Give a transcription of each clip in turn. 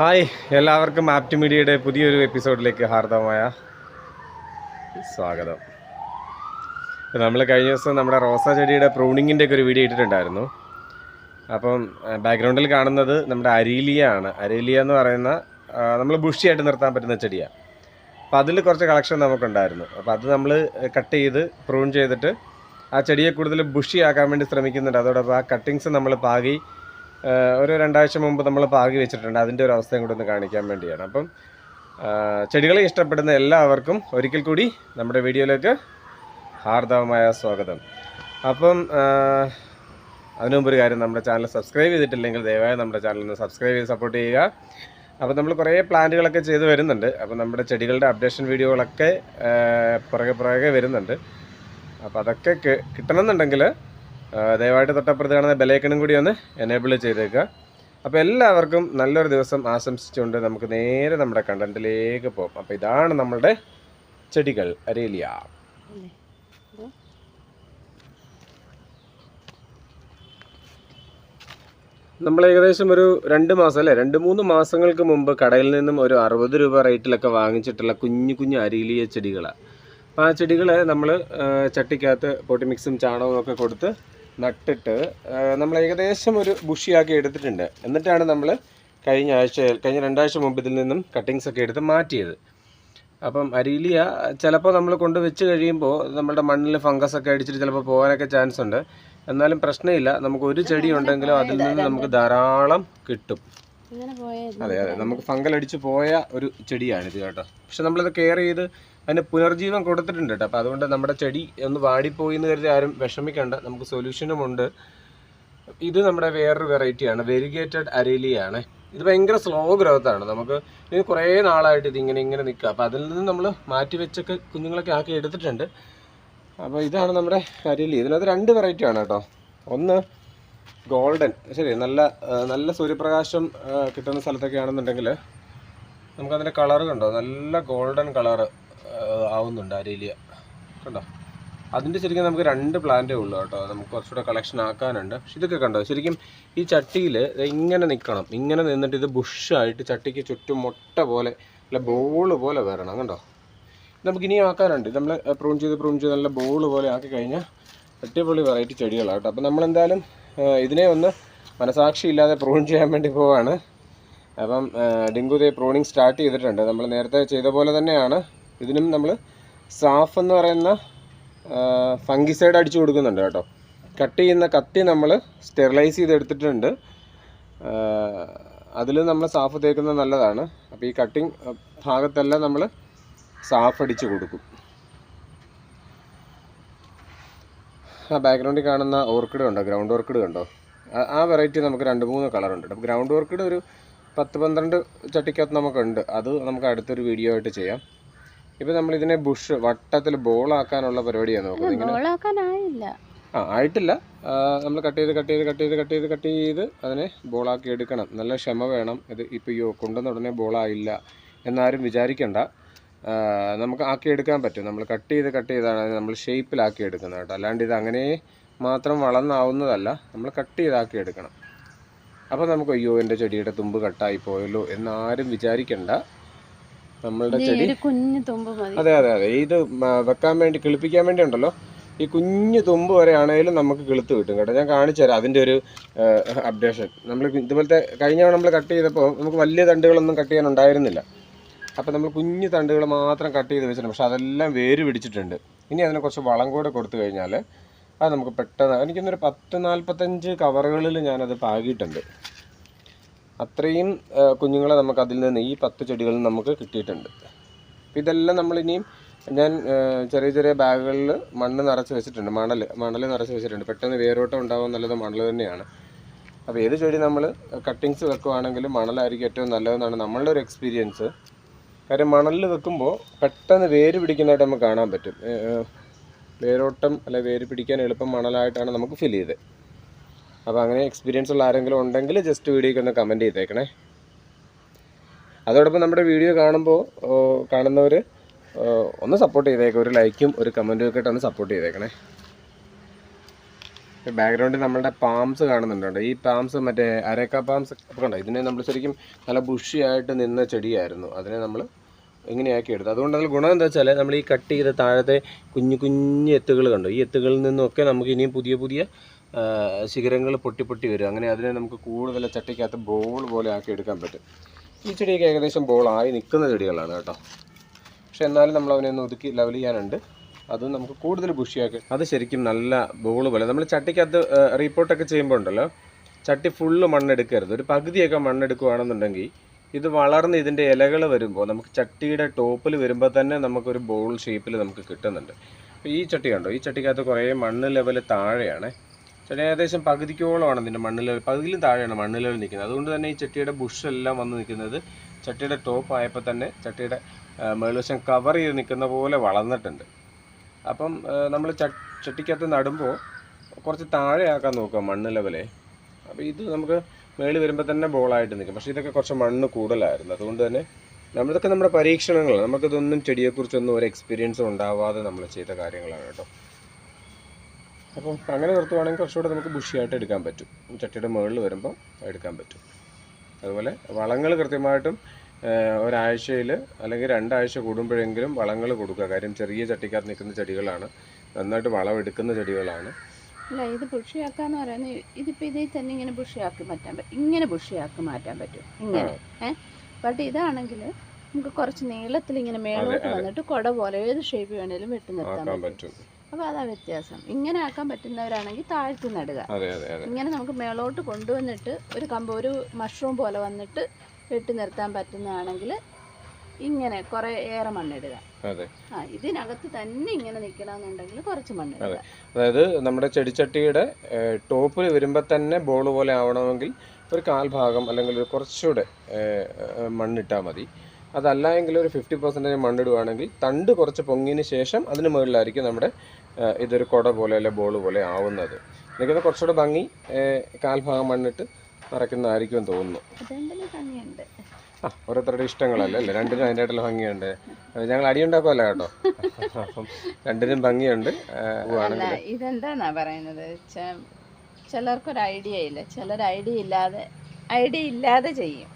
Hi എല്ലാവർക്കും apt മീഡിയയുടെ പുതിയൊരു എപ്പിസോഡിലേക്ക് ഹാർദവമായ സ്വാഗതം. നമ്മൾ കഴിഞ്ഞ ദിവസം നമ്മുടെ റോസാ ചെടിയുടെ പ്രൂണിങ്ങിന്റെ ഒക്കെ ഒരു വീഡിയോ ഇട്ടിട്ടുണ്ടായിരുന്നു. അപ്പം ബാക്ക്ഗ്രൗണ്ടിൽ കാണുന്നത് നമ്മുടെ അരീലിയ ആണ് അരീലിയ എന്ന് പറയുന്ന നമ്മൾ ബുഷിയായിട്ട് നിർത്താൻ പറ്റുന്ന ചെടിയാണ് അപ്പോൾ അതിൽ കുറച്ച് കളക്ഷൻ നമുക്കുണ്ടായിരുന്നു. അപ്പോൾ അത് നമ്മൾ കട്ട് ചെയ്ത് പ്രൂൺ ചെയ്തിട്ട് ആ ചെടിയെ കൂടുതൽ ബുഷിയാക്കാൻ വേണ്ടി ശ്രമിക്കുന്നുണ്ട്. അതോടൊപ്പം ആ കട്ടിങ്സ് നമ്മൾ പാകി ഒരു രണ്ടാഴ്ച മുമ്പ് നമ്മൾ പാകി വെച്ചിട്ടുണ്ട്. അതിന്റെ ഒരു അവസ്ഥയും കൂടെ ഒന്ന് കാണിക്കാൻ വേണ്ടിയാണ്. അപ്പം ചെടികളെ ഇഷ്ടപ്പെടുന്ന എല്ലാവർക്കും ഒരിക്കൽ കൂടി നമ്മുടെ വീഡിയോയിലേക്ക് ഹാർദവമായ സ്വാഗതം. അപ്പം അതിനുമുമ്പ് അതിനു മുമ്പ് ഒരു കാര്യം നമ്മുടെ ചാനൽ സബ്സ്ക്രൈബ് ചെയ്തിട്ടില്ലെങ്കിൽ ദയവായി നമ്മുടെ ചാനൽ ഒന്ന് സബ്സ്ക്രൈബ് ചെയ്ത് സപ്പോർട്ട് ചെയ്യുക. അപ്പോൾ നമ്മൾ കുറേ പ്ലാന്റുകളൊക്കെ ചെയ്ത് വരുന്നുണ്ട്. അപ്പോൾ നമ്മുടെ ചെടികളുടെ അപ്ഡേഷൻ വീഡിയോകളൊക്കെ പുറകെ പുറകെ വരുന്നുണ്ട്. അപ്പോൾ അതൊക്കെ കിട്ടണമെന്നുണ്ടെങ്കിൽ ദയവായിട്ട് തൊട്ടപ്പുറത്ത് കാണുന്ന ബെലൈക്കണും കൂടി ഒന്ന് എനേബിൾ ചെയ്തേക്കുക. അപ്പോൾ എല്ലാവർക്കും നല്ലൊരു ദിവസം ആശംസിച്ചുകൊണ്ട് നമുക്ക് നേരെ നമ്മുടെ കണ്ടന്റിലേക്ക് പോകും. അപ്പോൾ ഇതാണ് നമ്മളുടെ ചെടികൾ അരേലിയ. നമ്മൾ ഏകദേശം ഒരു രണ്ട് മാസം അല്ലേ? രണ്ട് മൂന്ന് മാസങ്ങൾക്ക് മുമ്പ് കടയിൽ നിന്നും ഒരു അറുപത് രൂപ റേറ്റിലൊക്കെ വാങ്ങിച്ചിട്ടുള്ള കുഞ്ഞു കുഞ്ഞു അരിയിലിയ ചെടികളാണ് അപ്പോൾ ആ ചെടികളെ നമ്മൾ ചട്ടിക്കകത്ത് പൊട്ടിമിക്സും ചാണകവും ഒക്കെ കൊടുത്ത് നട്ടിട്ട് നമ്മൾ ഏകദേശം ഒരു ബുഷിയാക്കി എടുത്തിട്ടുണ്ട്. എന്നിട്ടാണ് നമ്മൾ കഴിഞ്ഞ ആഴ്ച കഴിഞ്ഞ രണ്ടാഴ്ച മുമ്പ് ഇതിൽ നിന്നും കട്ടിങ്സ് ഒക്കെ എടുത്ത് മാറ്റിയത്. അപ്പം അരീലിയ ചിലപ്പോൾ നമ്മൾ കൊണ്ട് വെച്ച് കഴിയുമ്പോൾ നമ്മുടെ മണ്ണിൽ ഫംഗസ് ഒക്കെ അടിച്ചിട്ട് ചിലപ്പോൾ പോകാനൊക്കെ ചാൻസ് ഉണ്ട്. എന്നാലും പ്രശ്നമില്ല. നമുക്ക് ഒരു ചെടി ഉണ്ടെങ്കിലും അതിൽ നിന്ന് നമുക്ക് ധാരാളം കിട്ടും. അതെ അതെ. നമുക്ക് ഫംഗൽ അടിച്ച് പോയ ഒരു ചെടിയാണിത് കേട്ടോ. പക്ഷെ നമ്മളിത് കെയർ ചെയ്ത് അതിന് പുനർജീവൻ കൊടുത്തിട്ടുണ്ട് കേട്ടോ. അപ്പോൾ അതുകൊണ്ട് നമ്മുടെ ചെടി ഒന്ന് വാടിപ്പോയി എന്ന് കരുതി ആരും വിഷമിക്കേണ്ട. നമുക്ക് സൊല്യൂഷനും ഉണ്ട്. ഇത് നമ്മുടെ വേറൊരു വെറൈറ്റിയാണ് വെരിഗേറ്റഡ് അരേലിയാണ്. ഇത് ഭയങ്കര സ്ലോ ഗ്രോത്താണ് നമുക്ക് ഇത് കുറേ നാളായിട്ട് ഇതിങ്ങനെ ഇങ്ങനെ നിൽക്കുക. അപ്പോൾ അതിൽ നിന്ന് നമ്മൾ മാറ്റി വെച്ചൊക്കെ കുഞ്ഞുങ്ങളൊക്കെ ആക്കി എടുത്തിട്ടുണ്ട്. അപ്പോൾ ഇതാണ് നമ്മുടെ അരേലി. ഇതിനകത്ത് രണ്ട് വെറൈറ്റിയാണ് കേട്ടോ. ഒന്ന് ഗോൾഡൻ. ശരി നല്ല നല്ല സൂര്യപ്രകാശം കിട്ടുന്ന സ്ഥലത്തൊക്കെ ആണെന്നുണ്ടെങ്കിൽ നമുക്കതിന്റെ കളറ് കണ്ടോ? നല്ല ഗോൾഡൻ കളറ് ആവുന്നുണ്ട് അരേലിയ കണ്ടോ? അതിന്റെ ശരിക്കും നമുക്ക് രണ്ട് പ്ലാന്റേ ഉള്ളൂ കേട്ടോ. നമുക്ക് കുറച്ചുകൂടെ കളക്ഷൻ ആക്കാനുണ്ട്. പക്ഷെ ഇതൊക്കെ കണ്ടോ? ശരിക്കും ഈ ചട്ടിയിൽ ഇങ്ങനെ നിൽക്കണം. ഇങ്ങനെ നിന്നിട്ട് ഇത് ബുഷായിട്ട് ചട്ടിക്ക് ചുറ്റും മുട്ട പോലെ അല്ല ബോൾ പോലെ വരണം. കണ്ടോ? നമുക്ക് ഇനിയും ആക്കാനുണ്ട്. നമ്മൾ പ്രൂൺ ചെയ്ത് പ്രൂൺ ചെയ്ത് നല്ല ബോൾ പോലെ ആക്കി കഴിഞ്ഞാൽ അടിപൊളി വെറൈറ്റി ചെടികളാണ് കേട്ടോ. അപ്പോൾ നമ്മളെന്തായാലും ഇതിനെ ഒന്ന് മനസാക്ഷി ഇല്ലാതെ പ്രൂൺ ചെയ്യാൻ വേണ്ടി പോവാണ്. അപ്പം ഡിങ്കുതേ ഡിങ്കു പ്രൂണിങ് സ്റ്റാർട്ട് ചെയ്തിട്ടുണ്ട്. നമ്മൾ നേരത്തെ ചെയ്ത പോലെ തന്നെയാണ്. ഇതിനും നമ്മൾ സാഫ് എന്ന് പറയുന്ന ഫംഗിസൈഡ് അടിച്ചു കൊടുക്കുന്നുണ്ട് കേട്ടോ. കട്ട് ചെയ്യുന്ന കത്തി നമ്മൾ സ്റ്റെറിലൈസ് ചെയ്തെടുത്തിട്ടുണ്ട്. അതിൽ നമ്മൾ സാഫ് തേക്കുന്നത് നല്ലതാണ്. അപ്പോൾ ഈ കട്ടിങ് ഭാഗത്തെല്ലാം നമ്മൾ സാഫ് അടിച്ചു കൊടുക്കും. ആ ബാക്ക്ഗ്രൗണ്ടിൽ കാണുന്ന ഓർക്കിഡ് കണ്ടോ? ഗ്രൗണ്ട് ഓർക്കിഡ് കണ്ടോ? ആ- ആ വെറൈറ്റി നമുക്ക് രണ്ട് മൂന്ന് കളറുണ്ട്. അപ്പോൾ ഗ്രൗണ്ട് ഓർക്കിഡ് ഒരു പത്ത് പന്ത്രണ്ട് ചട്ടിക്കകത്ത് നമുക്കുണ്ട്. അത് നമുക്ക് അടുത്തൊരു വീഡിയോ ആയിട്ട് ചെയ്യാം. ഇപ്പോൾ നമ്മൾ ഇതിനെ ബുഷ് വട്ടത്തിൽ ബോൾ ബോളാക്കാനുള്ള പരിപാടിയാണ് നോക്കുന്നത്. ഇങ്ങനെ ബോളാക്കാനായില്ല ആ ആയിട്ടില്ല. നമ്മൾ കട്ട് ചെയ്ത് കട്ട് ചെയ്ത് കട്ട് ചെയ്ത് കട്ട് ചെയ്ത് കട്ട് ചെയ്ത് അതിനെ ബോളാക്കി എടുക്കണം. നല്ല ക്ഷമ വേണം. ഇത് ഇപ്പോൾ യോ കൊണ്ടുവന്ന ഉടനെ ബോളായില്ല എന്നാരും വിചാരിക്കണ്ട. നമുക്ക് ആക്കി എടുക്കാൻ പറ്റും. നമ്മൾ കട്ട് ചെയ്ത് കട്ട് ചെയ്താണ് നമ്മൾ ഷേപ്പിലാക്കി എടുക്കുന്നത് കേട്ടോ. അല്ലാണ്ട് ഇത് അങ്ങനെ മാത്രം വളർന്നാവുന്നതല്ല. നമ്മൾ കട്ട് ചെയ്താക്കി എടുക്കണം. അപ്പോൾ നമുക്ക് അയ്യോ എന്റെ ചെടിയുടെ തുമ്പ് കട്ടായി പോയല്ലോ എന്നാരും വിചാരിക്കണ്ട. നമ്മളുടെ ചെടി. കുഞ്ഞു തുമ്പ് അതെ അതെ അതെ. ഇത് വെക്കാൻ വേണ്ടി കിളിപ്പിക്കാൻ വേണ്ടി ഉണ്ടല്ലോ. ഈ കുഞ്ഞു തുമ്പ് വരെ ആണെങ്കിലും നമുക്ക് കിളുത്ത് കിട്ടും കേട്ടോ. ഞാൻ കാണിച്ചു തരാം അതിന്റെ ഒരു അപ്ഡേഷൻ നമ്മൾ ഇതുപോലത്തെ കഴിഞ്ഞ തവണ നമ്മൾ കട്ട് ചെയ്തപ്പോൾ നമുക്ക് വലിയ തണ്ടുകളൊന്നും കട്ട് ചെയ്യാൻ ഉണ്ടായിരുന്നില്ല. അപ്പോൾ നമ്മൾ കുഞ്ഞു തണ്ടുകൾ മാത്രം കട്ട് ചെയ്ത് വെച്ചിട്ടുണ്ട്. പക്ഷെ അതെല്ലാം വേര് പിടിച്ചിട്ടുണ്ട്. ഇനി അതിനെ കുറച്ച് വളം കൂടെ കൊടുത്തു കഴിഞ്ഞാൽ അത് നമുക്ക് പെട്ടെന്ന് എനിക്കൊന്നൊരു പത്ത് നാൽപ്പത്തഞ്ച് കവറുകളിൽ ഞാനത് പാകിയിട്ടുണ്ട്. അത്രയും കുഞ്ഞുങ്ങളെ നമുക്ക് അതിൽ നിന്ന് ഈ പത്ത് ചെടികളിൽ നമുക്ക് കിട്ടിയിട്ടുണ്ട്. ഇതെല്ലാം നമ്മളിനിയും ഞാൻ ചെറിയ ചെറിയ ബാഗുകളിൽ മണ്ണ് നിറച്ച് വെച്ചിട്ടുണ്ട്. മണൽ മണൽ നിറച്ച് വെച്ചിട്ടുണ്ട്. പെട്ടെന്ന് വേരോട്ടം ഉണ്ടാവാൻ നല്ലത് മണൽ തന്നെയാണ്. അപ്പോൾ ഏത് ചെടി നമ്മൾ കട്ടിങ്സ് വെക്കുവാണെങ്കിലും മണലായിരിക്കും ഏറ്റവും നല്ലതെന്നാണ് നമ്മളുടെ ഒരു എക്സ്പീരിയൻസ്. കാര്യം മണലിൽ വെക്കുമ്പോൾ പെട്ടെന്ന് വേര് പിടിക്കുന്നതായിട്ട് നമുക്ക് കാണാൻ പറ്റും. വേരോട്ടം അല്ലെ വേര് പിടിക്കാൻ എളുപ്പം മണലായിട്ടാണ് നമുക്ക് ഫീൽ ചെയ്തത്. അപ്പോൾ അങ്ങനെ എക്സ്പീരിയൻസ് ഉള്ള ആരെങ്കിലും ഉണ്ടെങ്കിൽ ജസ്റ്റ് വീഡിയോയ്ക്ക് ഒന്ന് കമന്റ് ചെയ്തേക്കണേ. അതോടൊപ്പം നമ്മുടെ വീഡിയോ കാണുമ്പോൾ കാണുന്നവർ ഒന്ന് സപ്പോർട്ട് ചെയ്തേക്കുക ഒരു ലൈക്കും ഒരു കമന്റും ഒക്കെ ഒന്ന് സപ്പോർട്ട് ചെയ്തേക്കണേ. ബാക്ക്ഗ്രൗണ്ടിൽ നമ്മളുടെ പാംസ് കാണുന്നുണ്ട്? ഈ പാംസ് മറ്റേ അരക്ക പാംസ് ഒക്കെ ഉണ്ടോ ഇതിനെ നമ്മൾ ശരിക്കും നല്ല ബുഷിയായിട്ട് നിന്ന ചെടിയായിരുന്നു. അതിനെ നമ്മൾ ഇങ്ങനെയാക്കി എടുത്തു അതുകൊണ്ട് അതിൽ ഗുണം എന്താ വെച്ചാൽ നമ്മൾ ഈ കട്ട് ചെയ്ത താഴത്തെ കുഞ്ഞു കുഞ്ഞു എത്തുകൾ കണ്ടു? ഈ എത്തുകളിൽ നിന്നൊക്കെ നമുക്ക് ഇനിയും പുതിയ പുതിയ ശിഖരങ്ങൾ പൊട്ടി പൊട്ടി വരും. അങ്ങനെ അതിനെ നമുക്ക് കൂടുതൽ ചട്ടിക്കകത്ത് ബോൾ പോലെ ആക്കി എടുക്കാൻ പറ്റും. ഈ ചെടിയൊക്കെ ഏകദേശം ബോളായി നിൽക്കുന്ന ചെടികളാണ് കേട്ടോ. പക്ഷെ എന്നാലും നമ്മൾ അവനെ ഒന്ന് ഒതുക്കി ലെവൽ ചെയ്യാനുണ്ട്. അത് നമുക്ക് കൂടുതൽ ബുഷിയാക്കി. അത് ശരിക്കും നല്ല ബോൾ പോലെ. നമ്മൾ ചട്ടിക്കകത്ത് റിപ്പോർട്ടൊക്കെ ചെയ്യുമ്പോൾ ഉണ്ടല്ലോ ചട്ടി ഫുള്ള് മണ്ണെടുക്കരുത്. ഒരു പകുതിയൊക്കെ മണ്ണെടുക്കുകയാണെന്നുണ്ടെങ്കിൽ ഇത് വളർന്ന് ഇതിന്റെ ഇലകൾ വരുമ്പോൾ നമുക്ക് ചട്ടിയുടെ ടോപ്പിൽ വരുമ്പോൾ തന്നെ നമുക്കൊരു ബോൾ ഷേപ്പിൽ നമുക്ക് കിട്ടുന്നുണ്ട്. അപ്പോൾ ഈ ചട്ടി കണ്ടോ? ഈ ചട്ടിക്കകത്ത് കുറേ മണ്ണ് ലെവൽ താഴെയാണ്. ചട്ടി ഏകദേശം പകുതിക്കോളമാണ് ഇതിന്റെ മണ്ണ് ലെവൽ പകുതിയിലും താഴെയാണ് ലെവൽ നിൽക്കുന്നത്. അതുകൊണ്ട് തന്നെ ഈ ചട്ടിയുടെ ബുഷെല്ലാം വന്ന് നിൽക്കുന്നത് ചട്ടിയുടെ ടോപ്പ് ആയപ്പോൾ തന്നെ ചട്ടിയുടെ മേളുവശം കവർ ചെയ്ത് നിൽക്കുന്ന പോലെ വളർന്നിട്ടുണ്ട്. അപ്പം നമ്മൾ ചട്ടിക്കകത്ത് നടുമ്പോൾ കുറച്ച് താഴെയാക്കാൻ നോക്കുക മണ്ണ് ലെവലേ. അപ്പോൾ ഇത് നമുക്ക് മേളിൽ വരുമ്പോൾ തന്നെ ബോളായിട്ട് നിൽക്കും. പക്ഷേ ഇതൊക്കെ കുറച്ച് മണ്ണ് കൂടുതലായിരുന്നു. അതുകൊണ്ട് തന്നെ നമ്മളിതൊക്കെ നമ്മുടെ പരീക്ഷണങ്ങളാണ്. നമുക്കിതൊന്നും ചെടിയെക്കുറിച്ചൊന്നും ഒരു എക്സ്പീരിയൻസും ഉണ്ടാവാതെ നമ്മൾ ചെയ്ത കാര്യങ്ങളാണ് കേട്ടോ. അപ്പം അങ്ങനെ നിർത്തുവാണെങ്കിൽ കുറച്ചുകൂടെ നമുക്ക് ബുഷിയായിട്ട് എടുക്കാൻ പറ്റും. ചട്ടിയുടെ മുകളിൽ വരുമ്പോൾ എടുക്കാൻ പറ്റും. അതുപോലെ വളങ്ങൾ കൃത്യമായിട്ടും ഒരാഴ്ചയിൽ അല്ലെങ്കിൽ രണ്ടാഴ്ച കൂടുമ്പോഴെങ്കിലും വളങ്ങൾ കൊടുക്കുക. കാര്യം ചെറിയ ചട്ടിക്കാർ നിൽക്കുന്ന ചെടികളാണ്. നന്നായിട്ട് വളം എടുക്കുന്ന ചെടികളാണ്. അല്ല ഇത് ബുഷിയാക്കാന്ന് പറയുന്നത് ഇതിപ്പോൾ ഇതിൽ തന്നെ ഇങ്ങനെ ബുഷിയാക്കി മാറ്റാൻ പറ്റും ഇങ്ങനെ ബുഷിയാക്കി മാറ്റാൻ പറ്റും. ഇങ്ങനെ. ഏഹ് ബട്ട് ഇതാണെങ്കിൽ നമുക്ക് കുറച്ച് നീളത്തിൽ ഇങ്ങനെ മേളോട്ട്. വന്നിട്ട് കുട പോലെ ഏത് ഷേപ്പ് വേണേലും വെട്ടി നിർത്താൻ പറ്റും. അപ്പോൾ അതാ വ്യത്യാസം. ഇങ്ങനെ ആക്കാൻ പറ്റുന്നവരാണെങ്കിൽ താഴ്ത്തി നടുക ഇങ്ങനെ നമുക്ക് മേളോട്ട് കൊണ്ടുവന്നിട്ട് ഒരു കമ്പ് ഒരു മഷ്റൂം പോലെ വന്നിട്ട് വെട്ടി നിർത്താൻ പറ്റുന്നതാണെങ്കിൽ ഇങ്ങനെ കുറെ ഏറെ മണ്ണിടുക. ആ ഇതിനകത്ത് തന്നെ ഇങ്ങനെ നിൽക്കണമെന്നുണ്ടെങ്കിൽ കുറച്ച് മണ്ണിടുക. അതായത് നമ്മുടെ ചെടിച്ചട്ടിയുടെ ടോപ്പിൽ വരുമ്പോൾ തന്നെ ബോൾ പോലെ ആവണമെങ്കിൽ ഒരു കാൽഭാഗം അല്ലെങ്കിൽ ഒരു കുറച്ചുകൂടെ മണ്ണിട്ടാൽ മതി. അതല്ല എങ്കിൽ ഒരു ഫിഫ്റ്റി പെർസെന്റേജ് മണ്ണിടുവാണെങ്കിൽ തണ്ട് കുറച്ച് പൊങ്ങിയതിന് ശേഷം അതിന് മുകളിലായിരിക്കും നമ്മുടെ ഇതൊരു കുട പോലെ അല്ലെ ബോൾ പോലെ ആവുന്നത്. എനിക്കത് കുറച്ചുകൂടെ ഭംഗി കാൽഭാഗം മണ്ണിട്ട് നിറയ്ക്കുന്നതായിരിക്കും തോന്നുന്നു. ആ ഓരോരുത്തരുടെ ഇഷ്ടങ്ങളല്ലേ? അല്ലേ? രണ്ടിനും അതിന്റെതായിട്ടുള്ള ഭംഗിയുണ്ട്. ഞങ്ങൾ അടിയുണ്ടാക്കുമല്ല കേട്ടോ. അപ്പം രണ്ടിനും ഭംഗിയുണ്ട്. ഇതെന്താന്നാ പറയുന്നത്? ചിലർക്കൊരു ഐഡിയ ഇല്ല. ചിലർ ഐഡിയ ഇല്ലാതെ ഐഡിയ ഇല്ലാതെ ചെയ്യും.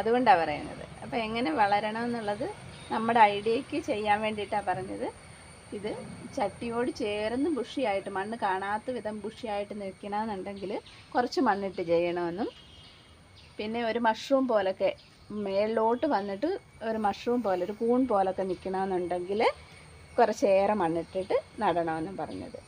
അതുകൊണ്ടാണ് പറയുന്നത്. അപ്പോൾ എങ്ങനെ വളരണം എന്നുള്ളത് നമ്മുടെ ഐഡിയക്ക് ചെയ്യാൻ വേണ്ടിയിട്ടാണ് പറഞ്ഞത്. ഇത് ചട്ടിയോട് ചേർന്ന് ബുഷിയായിട്ട് മണ്ണ് കാണാത്ത വിധം ബുഷിയായിട്ട് നിൽക്കണമെന്നുണ്ടെങ്കിൽ കുറച്ച് മണ്ണിട്ട് ചെയ്യണമെന്നും. പിന്നെ ഒരു മഷ്റൂം പോലൊക്കെ മേളിലോട്ട് വന്നിട്ട് ഒരു മഷ്റൂം പോലെ ഒരു കൂൺ പോലൊക്കെ നിൽക്കണമെന്നുണ്ടെങ്കിൽ കുറച്ചേറെ മണ്ണിട്ടിട്ട് നടണമെന്നും പറഞ്ഞത്.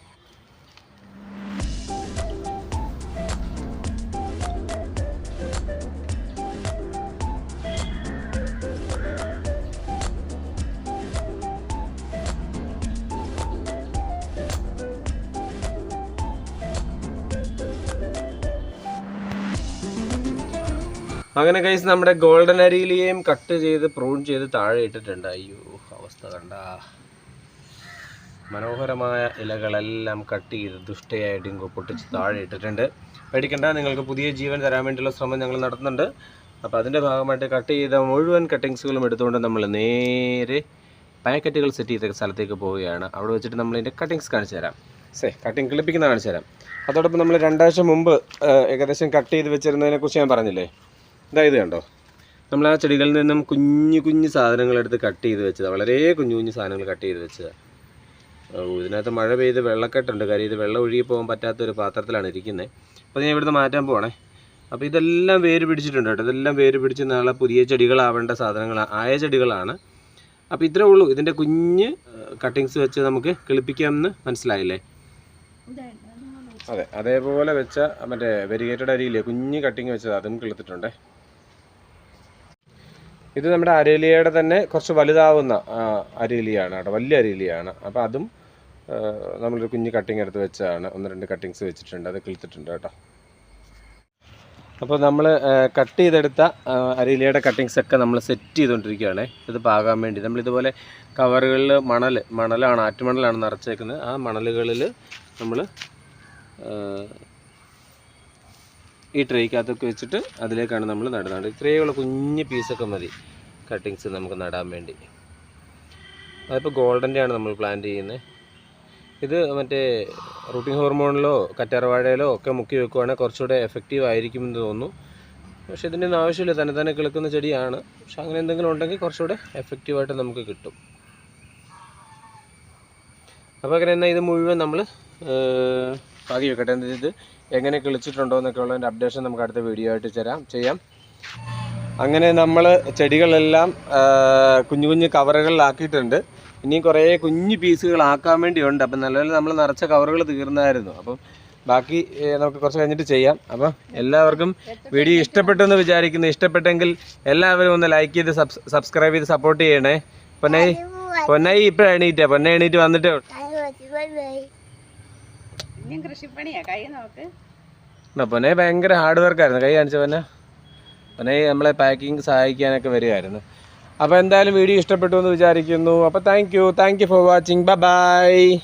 അങ്ങനെ കൈസ് നമ്മുടെ ഗോൾഡൻ അരിയിലെയും കട്ട് ചെയ്ത് പ്രൂൺ ചെയ്ത് താഴെ ഇട്ടിട്ടുണ്ട്. അയ്യോ അവസ്ഥ കണ്ട. മനോഹരമായ ഇലകളെല്ലാം കട്ട് ചെയ്ത് ദുഷ്ടയായിട്ട് ഇങ്ങോ പൊട്ടിച്ച് താഴെ ഇട്ടിട്ടുണ്ട്. പേടിക്കണ്ട നിങ്ങൾക്ക് പുതിയ ജീവൻ തരാൻ വേണ്ടിയുള്ള ശ്രമം ഞങ്ങൾ നടത്തുന്നുണ്ട്. അപ്പോൾ അതിന്റെ ഭാഗമായിട്ട് കട്ട് ചെയ്ത മുഴുവൻ കട്ടിങ്സുകളും എടുത്തുകൊണ്ട് നമ്മൾ നേരെ പാക്കറ്റുകൾ സെറ്റ് ചെയ്ത സ്ഥലത്തേക്ക് പോവുകയാണ്. അവിടെ വെച്ചിട്ട് നമ്മൾ ഇതിന്റെ കട്ടിങ്സ് കാണിച്ചു തരാം. സേ കട്ടിങ് കിളിപ്പിക്കുന്ന കാണിച്ചു തരാം. അതോടൊപ്പം നമ്മൾ രണ്ടാഴ്ച മുമ്പ് ഏകദേശം കട്ട് ചെയ്ത് വെച്ചിരുന്നതിനെ കുറിച്ച് ഞാൻ പറഞ്ഞില്ലേ? ഇതാ ഇത് കണ്ടോ? നമ്മൾ ആ ചെടികളിൽ നിന്നും കുഞ്ഞു കുഞ്ഞു സാധനങ്ങൾ എടുത്ത് കട്ട് ചെയ്ത് വെച്ചതാണ് വളരെ കുഞ്ഞു കുഞ്ഞു സാധനങ്ങൾ കട്ട് ചെയ്ത് വെച്ചതാണ് ഓ ഇതിനകത്ത് മഴ പെയ്ത് വെള്ളക്കെട്ടുണ്ട്. കാര്യം ഇത് വെള്ളം ഒഴുകി പോകാൻ പറ്റാത്ത ഒരു പാത്രത്തിലാണ് ഇരിക്കുന്നത് അപ്പോൾ ഞാൻ ഇവിടുന്ന് മാറ്റാൻ പോകണേ അപ്പോൾ ഇതെല്ലാം വേര് പിടിച്ചിട്ടുണ്ട് കേട്ടോ. ഇതെല്ലാം വേര് പിടിച്ച് നാളെ പുതിയ ചെടികളാവേണ്ട സാധനങ്ങൾ ആയ ചെടികളാണ്. അപ്പോൾ ഇത്രേ ഉള്ളൂ. ഇതിന്റെ കുഞ്ഞ് കട്ടിങ്സ് വെച്ച് നമുക്ക് കിളിപ്പിക്കാമെന്ന് മനസ്സിലായില്ലേ? അതെ. അതേപോലെ വെച്ച മറ്റേ വെരിഗേറ്റഡ് അരിയില്ലേ? കുഞ്ഞ് കട്ടിങ് വെച്ചത്. അതും കിളുത്തിട്ടുണ്ടേ. ഇത് നമ്മുടെ അരേലിയയുടെ തന്നെ കുറച്ച് വലുതാവുന്ന അരേലിയാണ് കേട്ടോ. വലിയ അരേലിയാണ്. അപ്പോൾ അതും നമ്മളൊരു കുഞ്ഞ് കട്ടിങ് എടുത്ത് വെച്ചതാണ്. ഒന്ന് രണ്ട് കട്ടിങ്സ് വെച്ചിട്ടുണ്ട്. അത് കിളിത്തിട്ടുണ്ട് കേട്ടോ. അപ്പോൾ നമ്മൾ കട്ട് ചെയ്തെടുത്ത ആ, അരേലിയയുടെ കട്ടിങ്സ് ഒക്കെ നമ്മൾ സെറ്റ് ചെയ്തുകൊണ്ടിരിക്കുകയാണ് ഇത് പാകാൻ വേണ്ടി. നമ്മൾ ഇതുപോലെ കവറുകളിൽ മണൽ മണലാണ് ആറ്റുമണലാണ് നിറച്ചേക്കുന്നത്. ആ മണലുകളിൽ നമ്മൾ ഈ ട്രേക്കകത്തൊക്കെ വെച്ചിട്ട് അതിലേക്കാണ് നമ്മൾ നടുന്നത്. ഇത്രയുള്ള കുഞ്ഞ് പീസൊക്കെ മതി. കട്ടിങ്സ് നമുക്ക് നടാൻ വേണ്ടി. അതിപ്പോൾ ഗോൾഡന്റെ ആണ് നമ്മൾ പ്ലാൻ ചെയ്യുന്നത്. ഇത് മറ്റേ റൂട്ടിംഗ് ഹോർമോണിലോ കറ്റാർവാഴയിലോ ഒക്കെ മുക്കി വെക്കുവാണെങ്കിൽ കുറച്ചുകൂടെ എഫക്റ്റീവ് ആയിരിക്കുമെന്ന് തോന്നുന്നു. പക്ഷേ ഇതിന്റെ ആവശ്യമില്ല. തന്നെ തന്നെ കിളക്കുന്ന ചെടിയാണ്. പക്ഷെ അങ്ങനെ എന്തെങ്കിലും ഉണ്ടെങ്കിൽ കുറച്ചുകൂടെ എഫക്റ്റീവായിട്ട് നമുക്ക് കിട്ടും. അപ്പോൾ അങ്ങനെ എന്നാൽ ഇത് മുഴുവൻ നമ്മൾ പാകി വെക്കട്ടെ. എന്താ ഇത് എങ്ങനെ കിളിച്ചിട്ടുണ്ടോ എന്നൊക്കെ ഉള്ളതിന്റെ അപ്ഡേഷൻ നമുക്ക് അടുത്ത വീഡിയോ ആയിട്ട് തരാം ചെയ്യാം. അങ്ങനെ നമ്മൾ ചെടികളെല്ലാം കുഞ്ഞു കുഞ്ഞു കവറുകളിലാക്കിയിട്ടുണ്ട്. ഇനിയും കുറേ കുഞ്ഞു പീസുകളാക്കാൻ വേണ്ടിയുണ്ട്. അപ്പം നല്ലപോലെ നമ്മൾ നിറച്ച കവറുകൾ തീർന്നായിരുന്നു. അപ്പം ബാക്കി നമുക്ക് കുറച്ച് കഴിഞ്ഞിട്ട് ചെയ്യാം. അപ്പം എല്ലാവർക്കും വീഡിയോ ഇഷ്ടപ്പെട്ടു എന്ന് വിചാരിക്കുന്നു. ഇഷ്ടപ്പെട്ടെങ്കിൽ എല്ലാവരും ഒന്ന് ലൈക്ക് ചെയ്ത് സബ്സ്ക്രൈബ് ചെയ്ത് സപ്പോർട്ട് ചെയ്യണേ. പൊന്നായി പൊന്നായി ഇപ്പം എണീറ്റാ പൊന്നെ എണീറ്റ് വന്നിട്ടേ ഇനിയും കൃഷിപ്പണിയാ. കൈ നോക്ക്. പൊന്നെ ഭയങ്കര ഹാർഡ് വർക്ക് ആയിരുന്നു. കൈ കാണിച്ച പൊന്നെ. പൊന്നെ നമ്മളെ പാക്കിങ് സഹായിക്കാനൊക്കെ വരികയായിരുന്നു. അപ്പോൾ എന്തായാലും വീഡിയോ ഇഷ്ടപ്പെട്ടു എന്ന് വിചാരിക്കുന്നു. അപ്പോൾ thank you thank you for watching bye